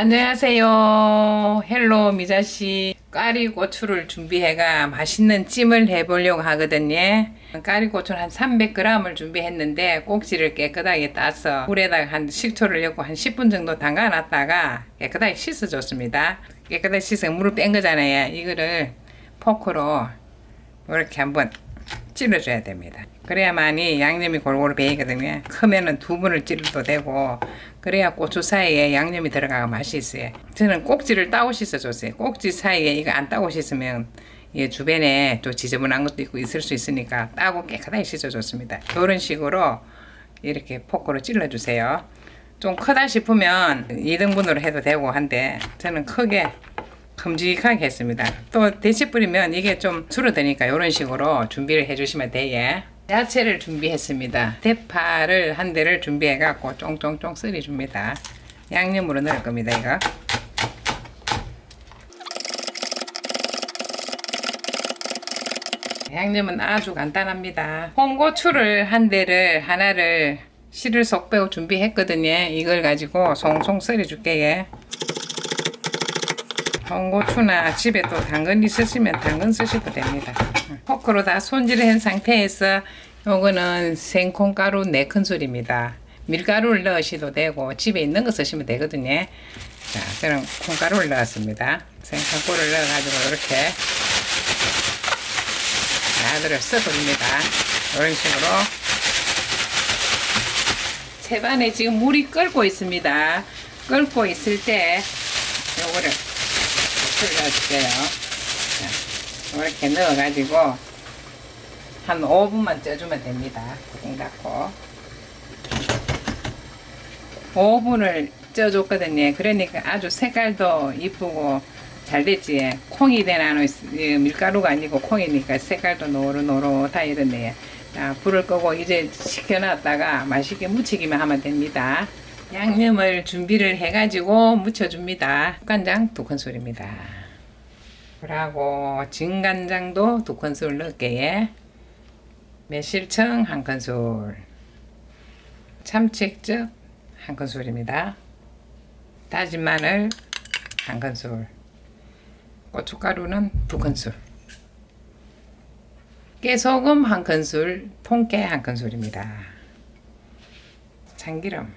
안녕하세요. 헬로 미자씨. 까리고추를 준비해가 맛있는 찜을 해보려고 하거든요. 까리고추는 한 300g을 준비했는데 꼭지를 깨끗하게 따서 물에다가 한 식초를 넣고 한 10분 정도 담가놨다가 깨끗하게 씻어줬습니다. 깨끗하게 씻어 물을 뺀 거잖아요. 이거를 포크로 이렇게 한번 찔러줘야 됩니다. 그래야만이 양념이 골고루 배이거든요. 크면은 두 분을 찔러도 되고 그래야 고추 사이에 양념이 들어가가 맛이 있어요. 저는 꼭지를 따고 씻어줬어요. 꼭지 사이에 이거 안 따고 씻으면 이 주변에 또 지저분한 것도 있고 있을 수 있으니까 따고 깨끗하게 씻어줬습니다. 이런 식으로 이렇게 포크로 찔러주세요. 좀 크다 싶으면 2등분으로 해도 되고 한데 저는 크게 큼직하게 했습니다. 또 데치 뿌리면 이게 좀 줄어드니까 이런 식으로 준비를 해주시면 돼요. 야채를 준비했습니다. 대파를 한 대를 준비해갖고 쫑쫑쫑 썰어줍니다. 양념으로 넣을 겁니다, 이거. 양념은 아주 간단합니다. 홍고추를 한 대를 하나를 씨를 쏙 빼고 준비했거든요. 이걸 가지고 송송 썰어줄게요. 홍고추나 집에 또 당근 있으시면 당근 쓰셔도 됩니다. 포크로 다 손질한 상태에서 요거는 생콩가루 4큰술입니다. 밀가루를 넣으셔도 되고 집에 있는 거 쓰시면 되거든요. 자, 저는 콩가루를 넣었습니다. 생콩가루를 넣어가지고 이렇게 나들을 섞어줍니다. 이런 식으로 채반에 지금 물이 끓고 있습니다. 끓고 있을 때 요거를 넣어줄게요. 자, 이렇게 넣어가지고 한 5분만 쪄주면 됩니다. 뚜껑 닫고 5분을 쪄줬거든요. 그러니까 아주 색깔도 이쁘고 잘 됐지. 콩이 되나는 밀가루가 아니고 콩이니까 색깔도 노릇노릇하 이러네요. 자, 불을 끄고 이제 식혀놨다가 맛있게 무치기만 하면 됩니다. 양념을 준비를 해가지고 무쳐줍니다. 간장 두 큰술입니다. 그리고 진간장도 두 큰술 넣을게요. 매실청 한 큰술. 참치액젓 한 큰술입니다. 다진 마늘 한 큰술. 고춧가루는 두 큰술. 깨소금 한 큰술, 통깨 한 큰술입니다. 참기름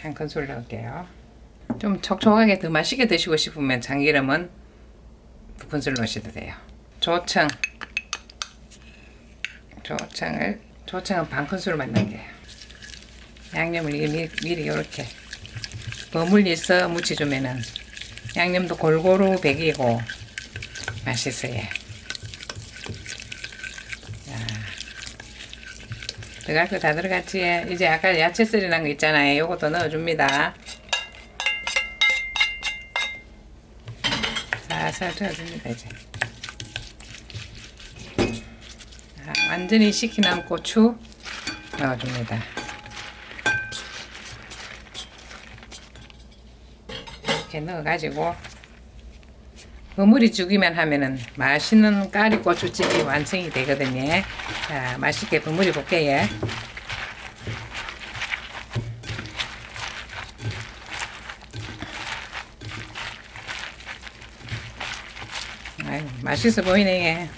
한 큰술 넣을게요. 좀 촉촉하게 더 맛있게 드시고 싶으면 참기름은 두 큰술 넣으셔도 돼요. 조청 조청을 조청은 반 큰술만 넣을게요. 양념을 미리, 미리 이렇게 버물려서 무쳐주면은 양념도 골고루 배기고 맛있어요. 들어갈 거 다 들어갔지. 이제 아까 야채 썰이 난 거 있잖아요. 요것도 넣어줍니다. 살살 저어줍니다, 이제. 자, 완전히 식힌 고추 넣어줍니다. 이렇게 넣어가지고 버무리 주기만 하면은 맛있는 까리 고추찜이 완성이 되거든요. 자, 맛있게 버무리 볼게요. 아유, 맛있어 보이네.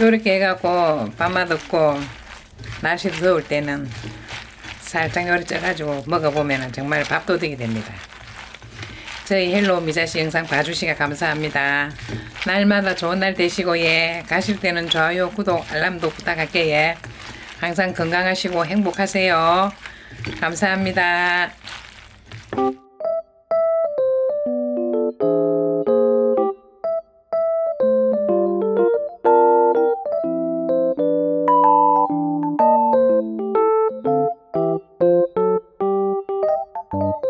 요렇게 해갖고 밥맛 없고 날씨 더울 때는 살짝 요리 쪄가지고 먹어보면 정말 밥도둑이 됩니다. 저희 헬로 미자씨 영상 봐주시가 감사합니다. 날마다 좋은 날 되시고 예 가실 때는 좋아요 구독 알람도 부탁할게요. 예. 항상 건강하시고 행복하세요. 감사합니다.